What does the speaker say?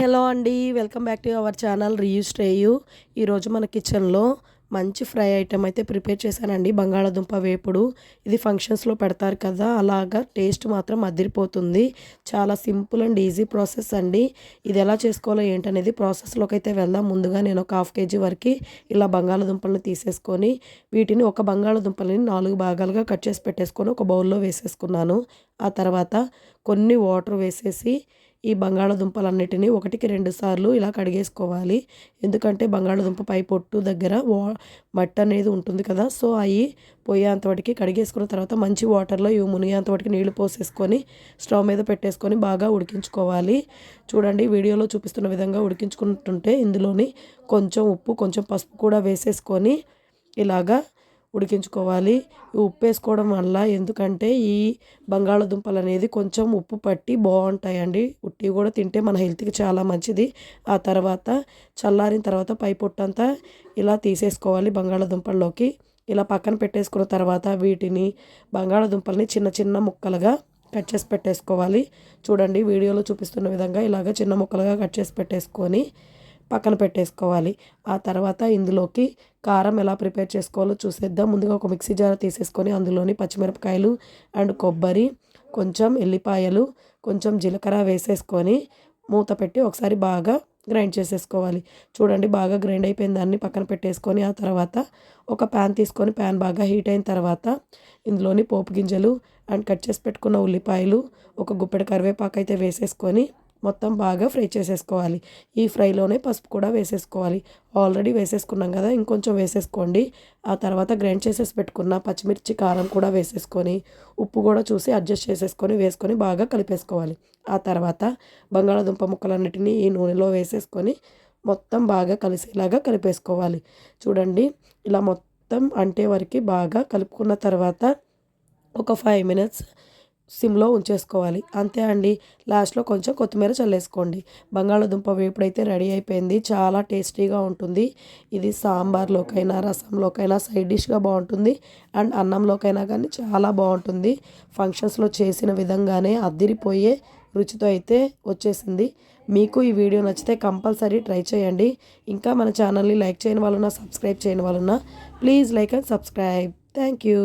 Hello అండి welcome back to our channel reuse రేయు. ఈరోజు మన కిచెన్లో మంచి ఫ్రై ఐటెం అయితే ప్రిపేర్ చేశానండి బంగాళాదుంప వేపుడు. ఇది ఫంక్షన్స్లో పెడతారు కదా అలాగా టేస్ట్ మాత్రం అదిరిపోతుంది. చాలా సింపుల్ అండ్ ఈజీ ప్రాసెస్ అండి. ఇది ఎలా చేసుకోవాలో ఏంటనేది ప్రాసెస్లోకి అయితే వెళ్దాం. ముందుగా నేను ఒక హాఫ్ కేజీ వరకు ఇలా బంగాళాదుంపలను తీసేసుకొని వీటిని ఒక బంగాళాదుంపలని నాలుగు భాగాలుగా కట్ చేసి పెట్టేసుకొని ఒక బౌల్లో వేసేసుకున్నాను. ఆ తర్వాత కొన్ని వాటర్ వేసేసి ఈ బంగాళాదుంపలన్నిటినీ ఒకటికి రెండు సార్లు ఇలా కడిగేసుకోవాలి. ఎందుకంటే బంగాళదుంప పై పొట్టు దగ్గర వా మట్టి అనేది ఉంటుంది కదా. సో అవి పోయేంత వాటికి కడిగేసుకున్న తర్వాత మంచి వాటర్లో ఇవి మునిగేంత వాటికి నీళ్ళు పోసేసుకొని స్టవ్ మీద పెట్టేసుకొని బాగా ఉడికించుకోవాలి. చూడండి వీడియోలో చూపిస్తున్న విధంగా ఉడికించుకుంటుంటే ఇందులోని కొంచెం ఉప్పు కొంచెం పసుపు కూడా వేసేసుకొని ఇలాగా ఉడికించుకోవాలి. ఉప్పు వేసుకోవడం వల్ల ఎందుకంటే ఈ బంగాళదుంపలు అనేది కొంచెం ఉప్పు పట్టి బాగుంటాయండి. ఉట్టి కూడా తింటే మన హెల్త్కి చాలా మంచిది. ఆ తర్వాత చల్లారిన తర్వాత పై పొట్టంతా ఇలా తీసేసుకోవాలి బంగాళదుంపల్లోకి. ఇలా పక్కన పెట్టేసుకున్న తర్వాత వీటిని బంగాళదుంపల్ని చిన్న చిన్న ముక్కలుగా కట్ చేసి పెట్టేసుకోవాలి. చూడండి వీడియోలో చూపిస్తున్న విధంగా ఇలాగ చిన్న ముక్కలుగా కట్ చేసి పెట్టేసుకొని పక్కన పెట్టేసుకోవాలి. ఆ తర్వాత ఇందులోకి కారం ఎలా ప్రిపేర్ చేసుకోవాలో చూసేద్దాం. ముందుగా ఒక మిక్సీ జార్ తీసేసుకొని అందులోని పచ్చిమిరపకాయలు అండ్ కొబ్బరి కొంచెం ఎల్లిపాయలు కొంచెం జీలకర్ర వేసేసుకొని మూత పెట్టి ఒకసారి బాగా గ్రైండ్ చేసేసుకోవాలి. చూడండి బాగా గ్రైండ్ అయిపోయిన దాన్ని పక్కన పెట్టేసుకొని ఆ తర్వాత ఒక ప్యాన్ తీసుకొని ప్యాన్ బాగా హీట్ అయిన తర్వాత ఇందులోని పోపు గింజలు అండ్ కట్ చేసి పెట్టుకున్న ఉల్లిపాయలు ఒక గుప్పెడు కరివేపాకు అయితే వేసేసుకొని మొత్తం బాగా ఫ్రై చేసేసుకోవాలి. ఈ ఫ్రైలోనే పసుపు కూడా వేసేసుకోవాలి. ఆల్రెడీ వేసేసుకున్నాం కదా ఇంకొంచెం వేసేసుకోండి. ఆ తర్వాత గ్రైండ్ చేసేసి పెట్టుకున్న పచ్చిమిర్చి కారం కూడా వేసేసుకొని ఉప్పు కూడా చూసి అడ్జస్ట్ చేసేసుకొని వేసుకొని బాగా కలిపేసుకోవాలి. ఆ తర్వాత బంగాళాదుంప ముక్కలన్నిటినీ ఈ నూనెలో వేసేసుకొని మొత్తం బాగా కలిసేలాగా కలిపేసుకోవాలి. చూడండి ఇలా మొత్తం అంటే వరకు బాగా కలుపుకున్న తర్వాత ఒక ఫైవ్ మినిట్స్ సిమ్లో ఉంచేసుకోవాలి. అంతే అండి. లాస్ట్లో కొంచెం కొత్తిమీర చల్లేసుకోండి. బంగాళాదుంప వేపుడైతే రెడీ అయిపోయింది. చాలా టేస్టీగా ఉంటుంది. ఇది సాంబార్లోకైనా రసంలోకైనా సైడ్ డిష్గా బాగుంటుంది. అండ్ అన్నంలోకైనా కానీ చాలా బాగుంటుంది. ఫంక్షన్స్లో చేసిన విధంగానే అద్దిరిపోయే రుచితో అయితే వచ్చేసింది. మీకు ఈ వీడియో నచ్చితే కంపల్సరీ ట్రై చేయండి. ఇంకా మన ఛానల్ని లైక్ చేయని వాళ్ళున్నా సబ్స్క్రైబ్ చేయని వాళ్ళున్నా please like and subscribe. Thank you.